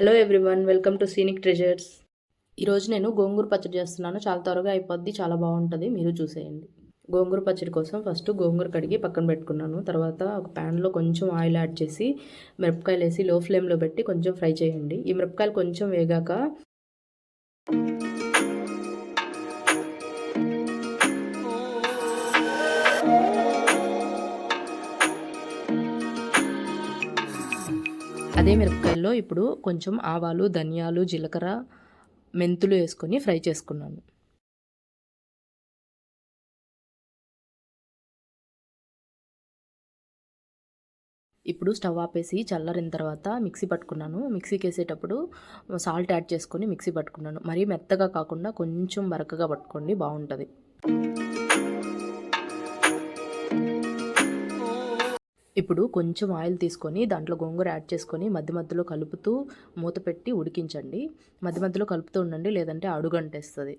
Hello everyone welcome to scenic treasures ఈరోజు నేను గోంగూర పచ్చడి చేస్తున్నాను. చాలా త్వరగా అయిపోద్ది చాలా బాగుంటుంది. మీరు చూసేయండి. గోంగూర పచ్చడి కోసం ఫస్ట్ గోంగూర కడిగి పక్కన పెట్టుకున్నాను. తర్వాత ఒక ప్యాన్లో కొంచెం ఆయిల్ యాడ్ చేసి మిరపకాయలు వేసి లో ఫ్లేమ్లో పెట్టి కొంచెం ఫ్రై చేయండి. ఈ మిరపకాయలు కొంచెం వేగాక అదే మిరపకాయల్లో ఇప్పుడు కొంచెం ఆవాలు ధనియాలు జీలకర్ర మెంతులు వేసుకొని ఫ్రై చేసుకున్నాను. ఇప్పుడు స్టవ్ ఆపేసి చల్లారిన తర్వాత మిక్సీ పట్టుకున్నాను. మిక్సీకి వేసేటప్పుడు సాల్ట్ యాడ్ చేసుకొని మిక్సీ పట్టుకున్నాను. మరీ మెత్తగా కాకుండా కొంచెం బరకగా పట్టుకోండి బాగుంటుంది. ఇప్పుడు కొంచెం ఆయిల్ తీసుకొని దాంట్లో గోంగూర యాడ్ చేసుకొని మధ్య మధ్యలో కలుపుతూ మూత పెట్టి ఉడికించండి. మధ్య మధ్యలో కలుపుతూ ఉండండి లేదంటే అడుగంటేస్తుంది.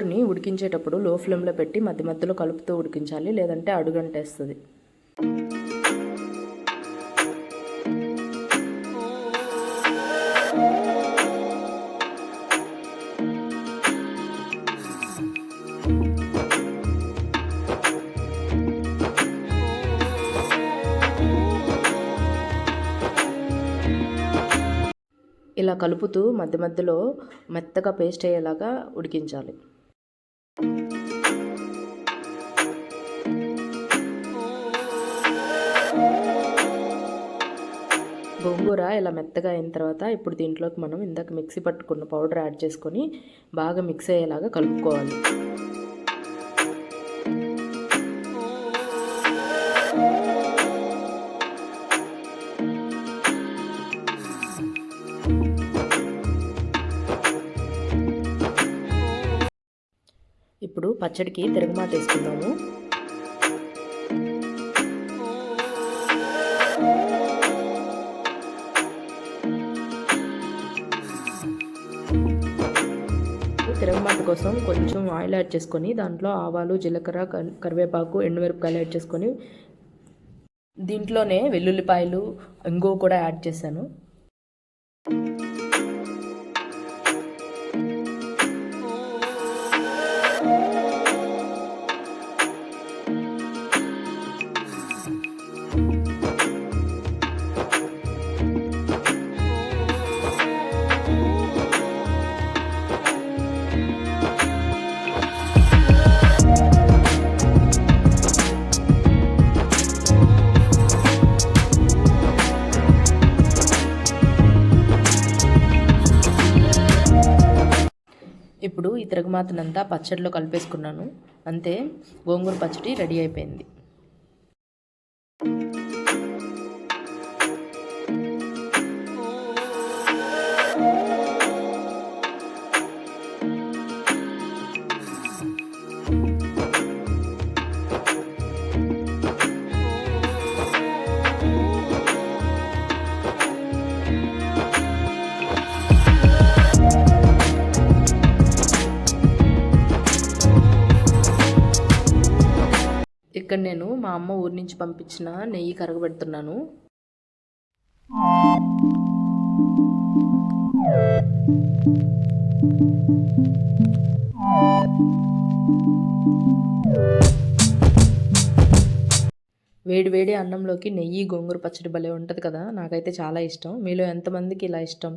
గోంగూరని ఉడికించేటప్పుడు లో ఫ్లేమ్లో పెట్టి మధ్య మధ్యలో కలుపుతూ ఉడికించాలి లేదంటే అడుగంటేస్తుంది. ఇలా కలుపుతూ మధ్య మధ్యలో మెత్తగా పేస్ట్ అయ్యేలాగా ఉడికించాలి. గోంగూర ఇలా మెత్తగా అయిన తర్వాత ఇప్పుడు దీంట్లోకి మనం ఇందాక మిక్సీ పట్టుకున్న పౌడర్ యాడ్ చేసుకొని బాగా మిక్స్ అయ్యేలాగా కలుపుకోవాలి. ఇప్పుడు పచ్చడికి తిరగమాత వేసుకుందాము. తిరగమాత కోసం కొంచెం ఆయిల్ యాడ్ చేసుకొని దాంట్లో ఆవాలు జీలకర్ర కరివేపాకు ఎండుమిరపకాయలు యాడ్ చేసుకొని దీంట్లోనే వెల్లుల్లిపాయలు ఇంగువ కూడా యాడ్ చేశాను. ఇప్పుడు ఈ తిరగమాతనంతా పచ్చడిలో కలిపేసుకున్నాను. అంతే గోంగూర పచ్చడి రెడీ అయిపోయింది. ఇక్కడ నేను మా అమ్మ ఊరి నుంచి పంపించిన నెయ్యి కరగబెడుతున్నాను. వేడి వేడి అన్నంలోకి నెయ్యి గోంగూర పచ్చడి భలే ఉంటుంది కదా నాకైతే చాలా ఇష్టం. మీలో ఎంతమందికి ఇలా ఇష్టం?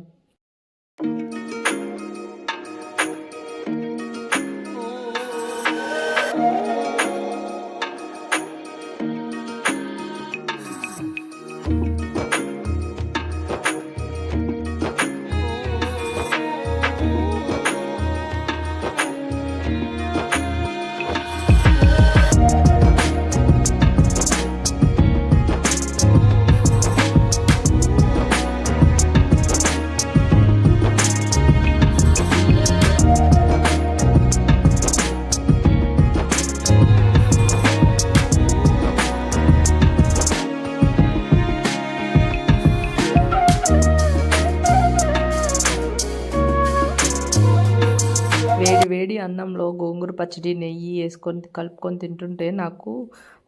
అన్నంలో గోంగూర పచ్చడి నెయ్యి వేసుకొని కలుపుకొని తింటుంటే నాకు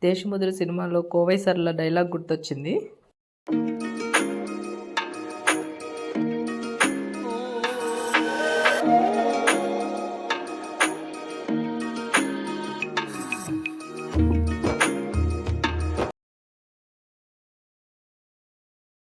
దేశముద్ర సినిమాలో కోవై సర్ల డైలాగ్ గుర్తొచ్చింది.